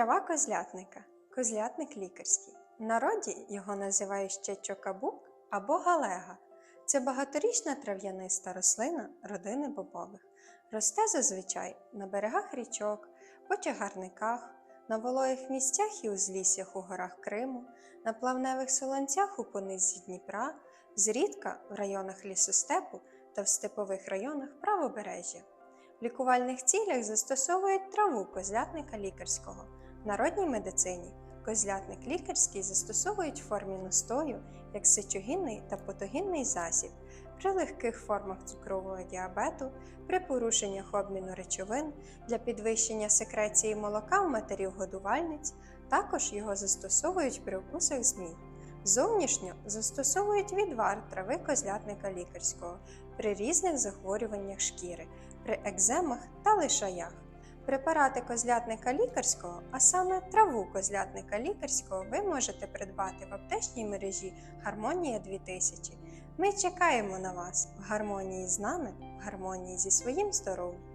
Трава козлятника. Козлятник лікарський. В народі його називають ще чокабук або галега. Це багаторічна трав'яниста рослина родини бобових. Росте зазвичай на берегах річок, по чагарниках, на вологих місцях і узліссях у горах Криму, на плавневих солонцях у понизі Дніпра, зрідка в районах лісостепу та в степових районах правобережжя. В лікувальних цілях застосовують траву козлятника лікарського. В народній медицині козлятник лікарський застосовують в формі настою як сечогінний та потогінний засіб при легких формах цукрового діабету, при порушеннях обміну речовин для підвищення секреції молока у матерів-годувальниць, також його застосовують при укусах змій. Зовнішньо застосовують відвар трави козлятника лікарського при різних захворюваннях шкіри, при екземах та лишаях. Препарати козлятника лікарського, а саме траву козлятника лікарського, ви можете придбати в аптечній мережі Гармонія 2000. Ми чекаємо на вас в гармонії з нами, в гармонії зі своїм здоров'ям.